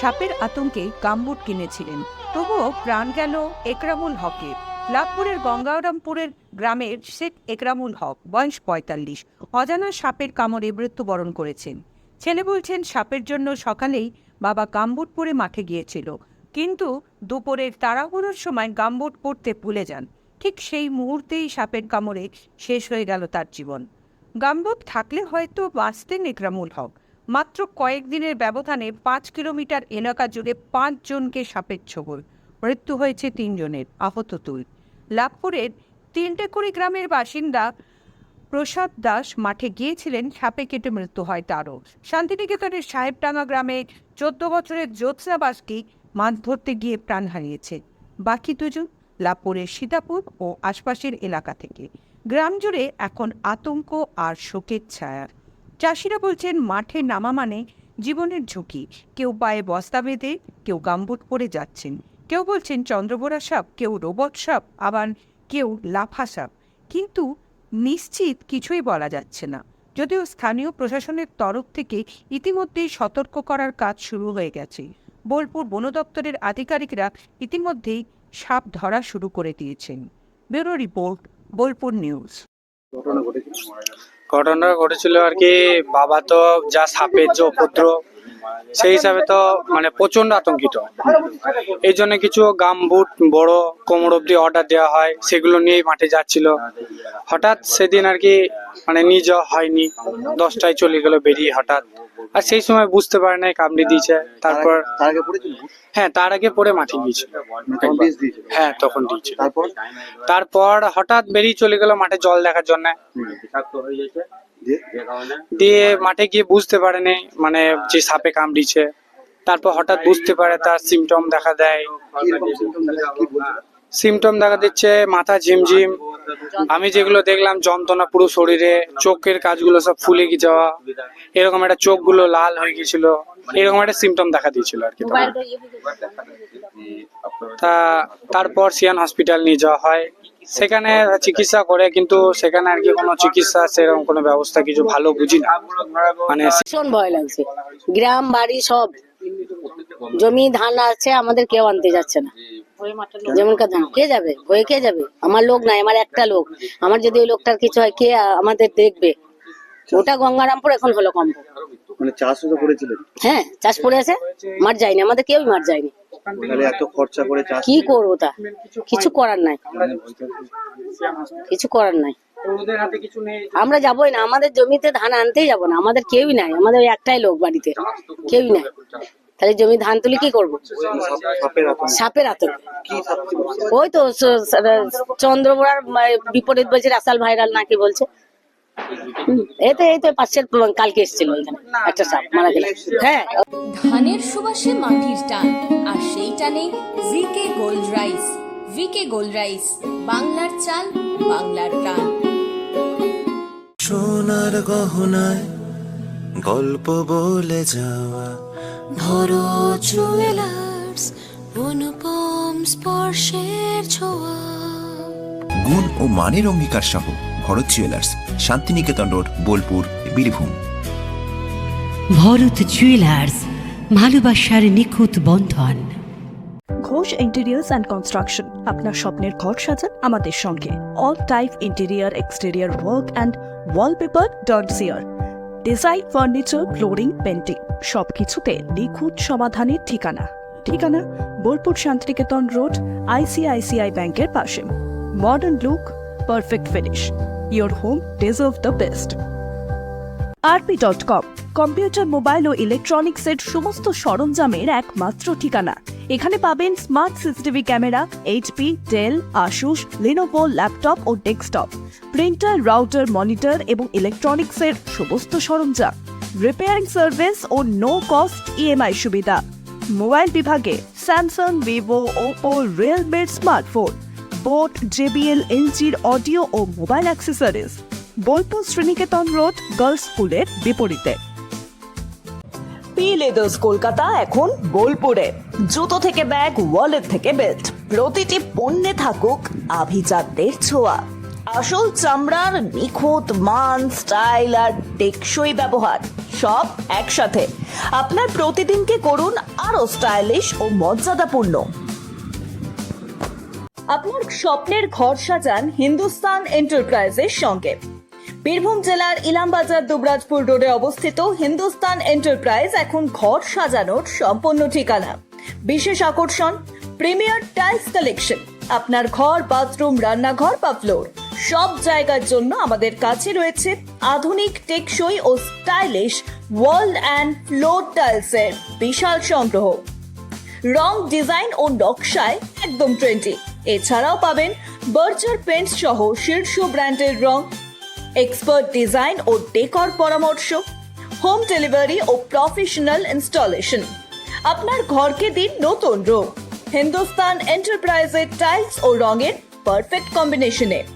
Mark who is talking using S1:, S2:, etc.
S1: সাপের আতঙ্কে গাম্বুট কিনেছিলেন। তবুও প্রাণ গেল একরামুল হকের। লাভপুরের গঙ্গারামপুরের গ্রামের শেখ একরামুল হক, বয়স পঁয়তাল্লিশ, অজানা সাপের কামড়ে মৃত্যুবরণ করেছেন। ছেলে বলছেন, সাপের জন্য সকালেই বাবা গাম্বুট পরে মাঠে গিয়েছিল। কিন্তু দুপুরের তাড়াহুড়োর সময় গাম্বুট পরতে ভুলে যান। ঠিক সেই মুহূর্তেই সাপের কামড়ে শেষ হয়ে গেল তার জীবন। গাম্বুট থাকলে হয়তো বাঁচতেন একরামুল হক মাত্র কয়েকদিনের ব্যবধানে পাঁচ কিলোমিটার এলাকা জুড়ে পাঁচজনকে সাপের ছবল মৃত্যু হয়েছে তিনজনের আহত তুল লাভপুরের তিনটেকুড়ি গ্রামের বাসিন্দা প্রসাদ দাস মাঠে গিয়েছিলেন, সাপে কেটে মৃত্যু হয় তারও। শান্তিনিকেতনের সাহেবডাঙ্গা গ্রামে চোদ্দ বছরের জ্যোৎস্না বাসকি মাছ ধরতে গিয়ে প্রাণ হারিয়েছে। বাকি দুজন লাভপুরের সীতাপুর ও আশপাশের এলাকা থেকে। গ্রাম জুড়ে এখন আতঙ্ক আর শোকের ছায়া। চাষিরা বলছেন, মাঠে নামা মানে জীবনের ঝুঁকি। কেউ পায়ে বস্তা বেঁধে, কেউ গাম্বুট পরে যাচ্ছেন। কেউ বলছেন, চন্দ্রবোরা সাপ, কেউ রোবট সাপ, আবার কেউ লাফা সাপ। কিন্তু নিশ্চিত কিছুই বলা যাচ্ছে না। যদিও স্থানীয় প্রশাসনের তরফ থেকে ইতিমধ্যেই সতর্ক করার কাজ শুরু হয়ে গেছে। বোলপুর বন দপ্তরের আধিকারিকরা ইতিমধ্যেই সাপ ধরা শুরু করে দিয়েছেন। Bureau report, Bolpur news.
S2: ঘটনা ঘটেছিল আর কি, বাবা তো যা সাপের যে উপদ্রব, সেই হিসাবে তো মানে প্রচণ্ড আতঙ্কিত। এই জন্য কিছু গাম বুট, বড় কোমর অব্দি অর্ডার দেওয়া হয়, সেগুলো নিয়েই মাঠে যাচ্ছিল। হঠাৎ সেদিন আর কি মানে নিয়ে যাওয়া হয়নি, দশটায় চলে গেল বেরিয়ে হঠাৎ। আর সেই সময় বুঝতে পারে নাই কামড়ে দিয়েছে। তারপর
S3: তার আগে পড়েছিল?
S2: হ্যাঁ তার আগে পরে মাঠে গিয়েছিল। হ্যাঁ তখন দিয়েছিল।
S3: তারপর?
S2: তারপর হঠাৎ বেরিয়ে চলে গেল মাঠে জল দেখার জন্য।
S3: দিয়ে
S2: মাঠে গিয়ে বুঝতে পারেনি মানে যে সাপে কামড়িছে। তারপর হঠাৎ বুঝতে পারে তার সিমটম দেখা দেয়? সিমটম দেখা দিচ্ছে মাথা ঝিমঝিম। আমি যেগুলো দেখলাম, যন্ত্রণা পুরো শরীরে, চোখের কাজগুলো সব ফুলে যাওয়া, এরকম একটা চোখগুলো লাল হয়ে গেছিল এরকম একটা সিমটম দেখা দিয়েছিল আর কি তা তারপর সিয়ান হসপিটাল নিয়ে যাওয়া হয়। সেখানে চিকিৎসা করে, কিন্তু সেখানে আর কি কোনো চিকিৎসা, সেরকম কোনো ব্যবস্থা কিছু ভালো বুঝি না। মানে
S4: ভীষণ ভয় লাগছে। গ্রাম, বাড়ি সব। জমি, ধান আছে, আমাদের কেউ আনতে যাচ্ছে না। যেমন কা কে যাবে ভয়ে কে যাবে। আমার লোক নাই আমার একটা লোক। আমার যদি ওই লোকটার কিছু হয় কে আমাদের দেখবে? ওটা গঙ্গারামপুর এখন হলো কম্প
S3: মানে চাষও তো করেছিলেন?
S4: হ্যাঁ চাষ পড়ে আছে মার যায়নি আমাদের কেউই মার যায়নি।
S3: এত খরচা করে চাষ
S4: কি করব তা? কিছু করার নাই। কিছু করার নাই।
S2: ওদের হাতে কিছু নেই
S4: আমরা যাবোই না আমাদের জমিতে ধান আনতেই যাব না। আমাদের কেউই নাই আমাদের একটাই লোক বাড়িতে। কেউই নাই। তাহলে জমি ধান তুলি কি করব?
S3: সাপের আতঙ্ক?
S4: ওই তো চন্দ্রবোড়ার বিপরীত বলছে রাসাল ভাইরাল নাকি বলছে। এই তো এই তো পাশের কালকে এসেছিল এখানে একটা সাপ মারা গেল। হ্যাঁ।
S5: ধানের সুবাসে মাটির টান আর সেই টানে VK gold rice VK gold rice বাংলার চাল বাংলার প্রাণ।
S6: সোনার গহনায় গল্প বলে যাওয়া
S7: ভরো জুয়েলার্স অনুপম স্পর্শের ছোঁয়া।
S8: গুণ ও মানের অঙ্গীকার সহ Bharat jewellers Shantiniketan road Bolpur Birbhum.
S9: Bharat jewellers ভালোবাসার নিখুঁত বন্ধন।
S10: ঘোষ ইন্টেরিয়ার্স অ্যান্ড কনস্ট্রাকশন আপনার স্বপ্নের ঘর সাজান আমাদের সঙ্গে। All type interior exterior work and wallpaper dot chair design furniture flooring painting সবকিছুতে নিখুঁত সমাধানের ঠিকানা। ঠিকানা বোলপুর শান্তিনিকেতন রোড, আইসিআইসিআই ব্যাংকের পাশে। Modern look, perfect finish. Your home deserve the best. RP dot com, computer, mobile ও ইলেকট্রনিক্সের সমস্ত সরঞ্জামের একমাত্র ঠিকানা। এখানে পাবেন smart CCTV camera HP Dell Asus Lenovo laptop ও ডেস্কটপ। প্রিন্টার, রাউটার, মনিটর এবং ইলেকট্রনিক্সের সমস্ত সরঞ্জাম। রিপেয়ারিং সার্ভিস ও নো কস্ট ইএমআই সুবিধা। মোবাইল বিভাগে স্যামসাং ভিভো ওপো রিয়েলমির স্মার্টফোন বোট জেবিএল এলজির অডিও ও mobile accessories Bolpur Sriniketan road girls স্কুলের বিপরীতে।
S11: পি লেদার্স কলকাতা এখন বোলপুরে। জুতো থেকে ব্যাগ ওয়ালেট থেকে বেল্ট প্রতিটি পণ্যে থাকুক আভিজাতদের ছোঁয়া। আসল চামড়ার নিখুঁত মান, স্টাইল আর টেকসই ব্যবহার, সব একসাথে। আপনার প্রতিদিনকে করুন আরও স্টাইলিশ ও মর্যাদাপূর্ণ। আপনার স্বপ্নের ঘর সাজান হিন্দুস্তান এন্টারপ্রাইজের সঙ্গে। বীরভূম জেলার ইলামবাজার, দুবরাজপুর রোডে অবস্থিত হিন্দুস্তান এন্টারপ্রাইজ এখন ঘর সাজানোর সম্পূর্ণ ঠিকানা। বিশেষ আকর্ষণ, প্রিমিয়ার টাইলস কালেকশন। আপনার ঘর, বাথরুম, রান্নাঘর বা ফ্লোর। সব জায়গার জন্য আমাদের কাছে রয়েছে আধুনিক টেকসই ও স্টাইলিশ ওয়াল অ্যান্ড ফ্লোর টাইলসের বিশাল সংগ্রহ। রং ডিজাইন ও নকশায় একদম ট্রেন্ডি এছাড়াও পাবেন বার্জার পেন্টস সহ শীর্ষ ব্র্যান্ডের রং এক্সপার্ট ডিজাইন ও ডেকর পরামর্শ হোম ডেলিভারি ও প্রফেশনাল ইনস্টলেশন আপনার ঘরকে দিন নতুন রূপ। হিন্দুস্তান এন্টারপ্রাইজের টাইলস ও রঙের পারফেক্ট কম্বিনেশনে